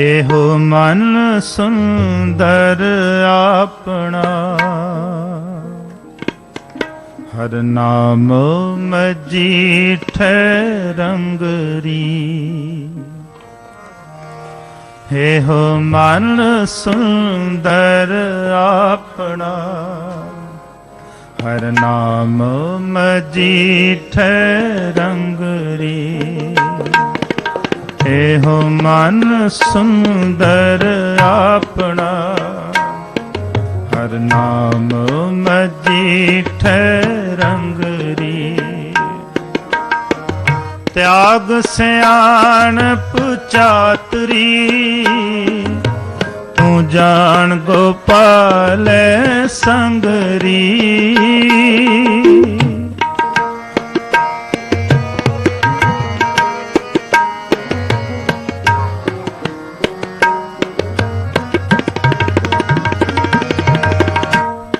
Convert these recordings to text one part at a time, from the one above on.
ਇਹੋ ਮਨ ਸੁੰਦਰ ਆਪਣਾ। ਹਰ ਨਾਮ ਮਜੀਠੈ ਰੰਗਰੀ। ਇਹੋ ਮਨ ਸੁੰਦਰ ਆਪਣਾ। ਹਰ ਨਾਮ ਮਜੀਠੈ ਰੰਗਰੀ। ਇਹੋ ਮਨ ਸੁੰਦਰ ਆਪਣਾ। ਹਰ ਨਾਮ ਮਜੀਠੈ ਰੰਗਰੀ ਤਿਆਗ ਸਿਆਣਪ ਚਾਤਰੀ। ਤੂੰ ਜਾਣ ਗੋਪਾਲ ਸੰਗਰੀ।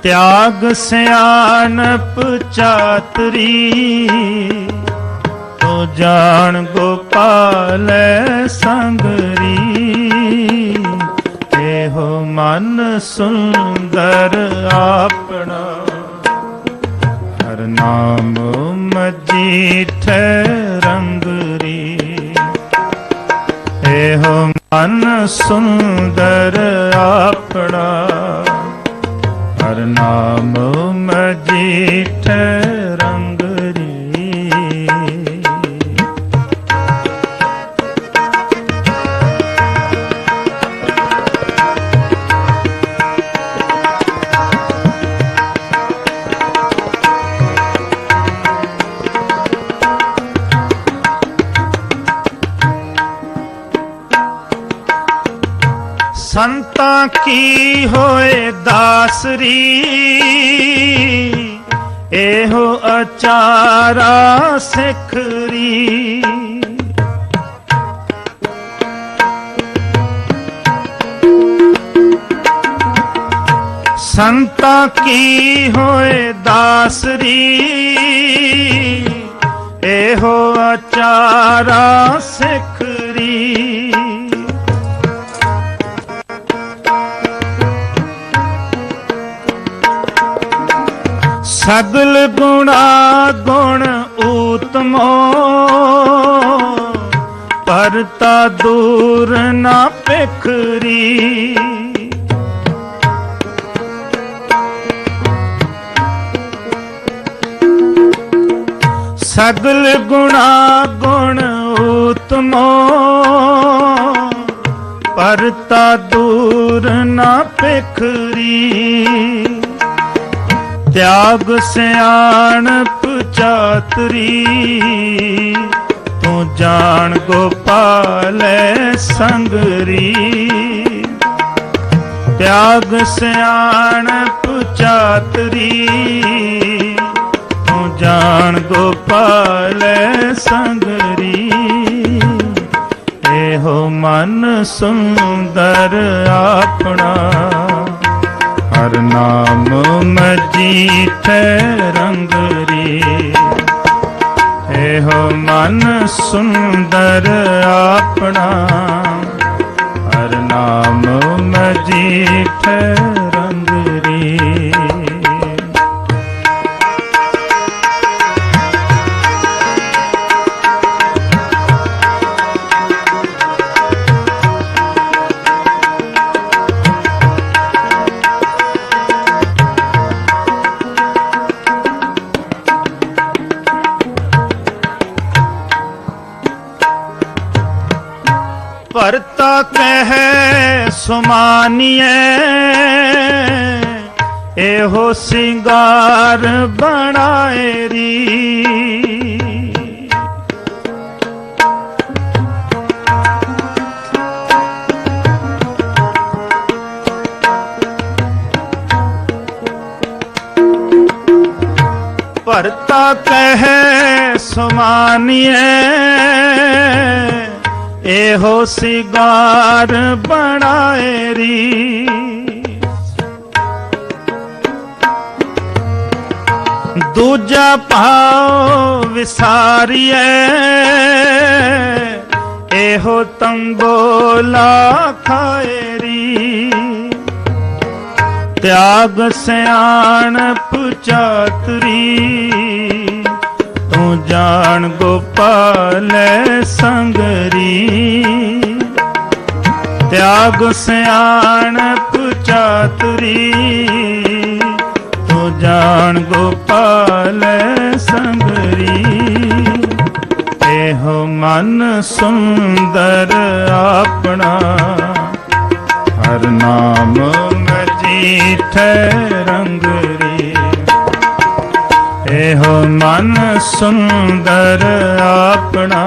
ਤਿਆਗ ਸਿਆਣਪ ਚਾਤਰੀ, ਤੋ ਜਾਣ ਗੋਪਾਲੈ ਸੰਗਰੀ। ਇਹੋ ਮਨ ਸੁੰਦਰ ਆਪਣਾ, ਹਰ ਨਾਮ ਮਜੀਠੈ ਰੰਗਰੀ। ਇਹੋ ਮਨ ਸੁੰਦਰ ਆਪਣਾ ਨਾਮ ਕੀ ਹੋਏ ਦਾਸਰੀ? ਇਹੋ ਅਚਾਰਾ ਸਿਖਰੀ। ਸੰਤਾ ਕੀ ਹੋਏ ਦਾਸਰੀ? ਇਹੋ ਅਚਾਰਾ ਸਿਖਰੀ ਦੂਰ ਨਾ ਪਖਰੀ। ਸਗਲ ਗੁਣਾ ਗੁਣ ਊਤਮੋ ਪਰਤਾ ਦੂਰ ਨਾ ਪਖਰੀ। ਤਿਆਗ ਸਿਆਣਪ ਚਾਤਰੀ। ਜਾਣ ਗੋਪਾਲੈ ਸੰਗਰੀ। ਤਿਆਗ ਸਿਆਣਪ ਚਾਤਰੀ। ਤੂੰ ਜਾਣ ਗੋਪਾਲੈ ਸੰਗਰੀ। ਇਹੋ ਮਨ ਸੁੰਦਰ ਆਪਣਾ। ਹਰ ਨਾਮ ਮਜੀਠ ਰੰਗਰੀ। ਇਹੋ ਮਨ ਸੁੰਦਰ ਆਪਣਾ। ਹਰ ਨਾਮ ਮਜੀਠ ਭਰਤਾ ਕਹੈ ਸੁਮਾਨੀਐ। ਇਹੋ ਸਿੰਗਾਰ ਬਣਾਏ ਰੀ। ਭਰਤਾ ਕਹੈ ਸੁਮਾਨੀਐ। ਇਹੋ ਸਿਗਾਰ ਬਣਾਏ ਰੀ। ਦੂਜਾ ਭਾਉ ਵਿਸਾਰੀਐ। ਇਹੋ ਤੰਬੋਲਾ ਖਾਏਰੀ ਤਿਆਗ ਸਿਆਣ ਪੁਚਾਤਰੀ ਜਾਣ ਗੋਪਾਲੈ ਸੰਗਰੀ। ਤਿਆਗ ਸਿਆਣਪ ਚਾਤਰੀ। ਤੂੰ ਜਾਣ ਗੋਪਾਲੈ ਸੰਗਰੀ। ਇਹੋ ਮਨ ਸੁੰਦਰ ਸੁੰਦਰ ਆਪਣਾ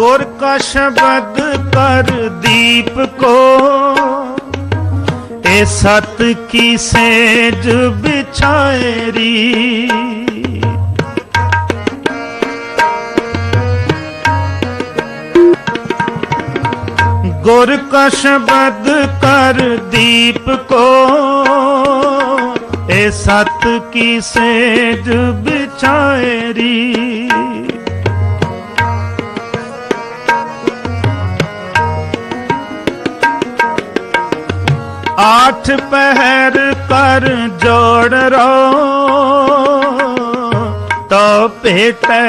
ਗੁਰ ਕਾ ਸ਼ਬਦ ਕਰ ਦੀਪ ਕੋ ਇਹ ਸਤ ਕੀ ਸੇਜ ਵਿਛਾਏਰੀ ਗੁਰ ਕਾ ਸ਼ਬਦ ਕਰ ਦੀਪ ਕੋ ਇਹ ਸਤ ਕੀ ਸੇਜ ਵਿਛਾਏਰੀ ਆਠ ਪਹਿਰ ਕਰ ਜੋੜ ਰੋ ਤੋ ਭੇਟੈ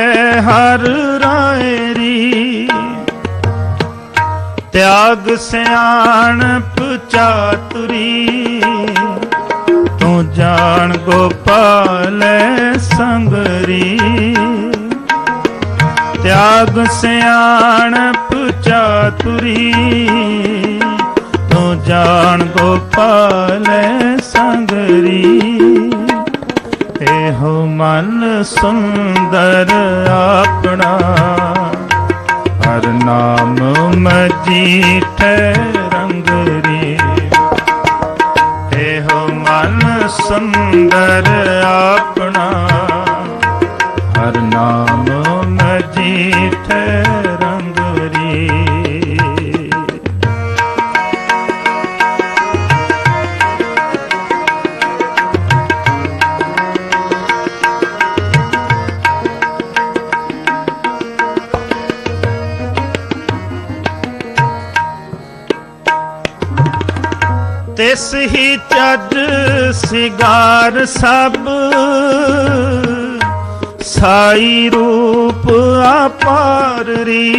ਹਰ ਰਾਇਰੀ ਤਿਆਗ ਸਿਆਣਪ ਚਾਤੁਰੀ ਤੂੰ ਜਾਣ ਗੋਪਾਲੈ ਸੰਗਰੀ ਤਿਆਗ ਸਿਆਣਪ ਚਾਤੁਰੀ ਤੂੰ ਜਾਣ ਗੋਪਾਲ ਸੰਗਰੀ। ਇਹੋ ਮਨ ਸੁੰਦਰ ਆਪਣਾ। ਹਰ ਨਾਮ ਮਜੀਠੈ ਰੰਗਰੀ। ਇਹੋ ਮਨ ਸੁੰਦਰ ਆਪਣਾ। ਹਰ ਨਾਮ ਮਜੀਠੈ ਤਿਸ ਹੀ ਚੱਜ ਸਿਗਾਰ ਸਭ ਸਾਈ ਰੂਪ ਆਪਾਰ ਰੀ।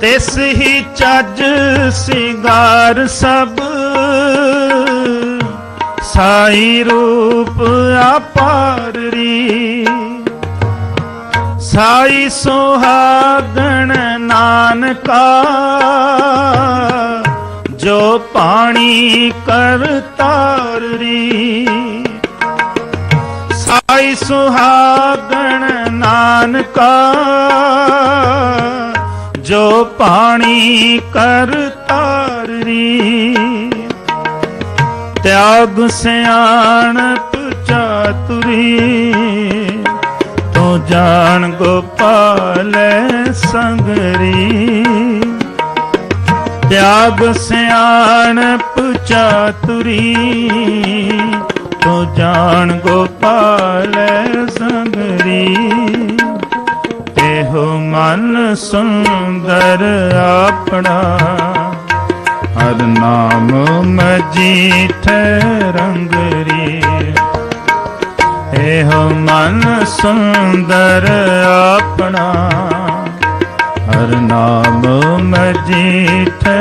ਤਿਸ ਹੀ ਚੱਜ ਸਿਗਾਰ ਸਭ ਸਾਈ ਰੂਪ ਆਪਾਰ ਰੀ ਸਾਈ ਸੁਹਾਗਣ ਨਾਨਕਾ, ਜੋ ਪਾਣੀ ਕਰ ਤਾਰੀ ਸਾਈ ਸੁਹਾਗਣ ਨਾਨਕਾ, ਜੋ ਪਾਣੀ ਕਰ ਤਾਰੀ ਤਿਆਗ ਸਿਆਣਪ ਚਾਤੁਰੀ, ਤੂੰ ਜਾਣ ਗੋਪਾਲੈ ਸੰਗਰੀ। ਤਿਆਗ ਸਿਆਣਪ ਚਾਤੁਰੀ, ਤੂੰ ਜਾਣ ਗੋਪਾਲੈ ਸੰਗਰੀ। ਇਹੋ ਮਨ ਸੁੰਦਰ ਆਪਣਾ। ਹਰ ਨਾਮ ਮਜੀਠੈ ਰੰਗਰੀ ਇਹੋ ਮਨ ਸੁੰਦਰ ਆਪਣਾ। ਹਰ ਨਾਮ ਮਜੀਠੈ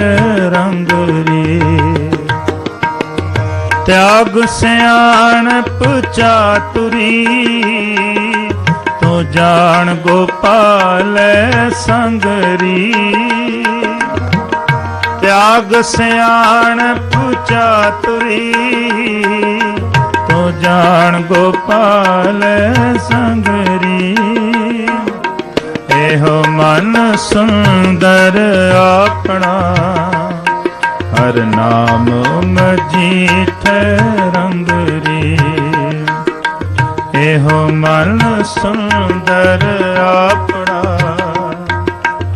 ਰੰਗਰੀ ਤਿਆਗ ਸਿਆਣਪ ਚਾਤੁਰੀ ਤੂੰ ਜਾਣ ਗੋਪਾਲ ਸੰਗਰੀ। ਤਿਆਗ ਸਿਆਣ ਪੁਚਾ ਤੁਰੀ, ਤੋ ਜਾਣ ਗੋਪਾਲ ਸੰਗਰੀ। ਇਹੋ ਮਨ ਸੁੰਦਰ ਆਪਣਾ, ਹਰ ਨਾਮ ਮਜੀਠ ਰੰਗਰੀ। ਇਹੋ ਮਨ ਸੁੰਦਰ ਆਪਣਾ,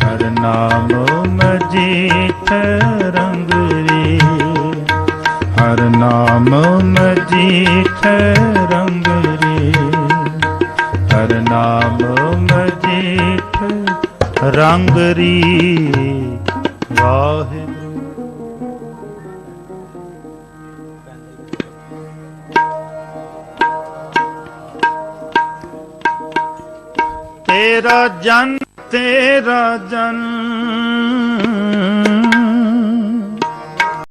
ਹਰ ਨਾਮ ਮਜੀਠ ਮਜੀਠ ਰੰਗਰੀ ਹਰ ਨਾਮ ਮਜੀਠ ਰੰਗਰੀ ਵਾਹਿਗੁਰੂ ਤੇਰਾ ਜਨ ਤੇਰਾ ਜਨ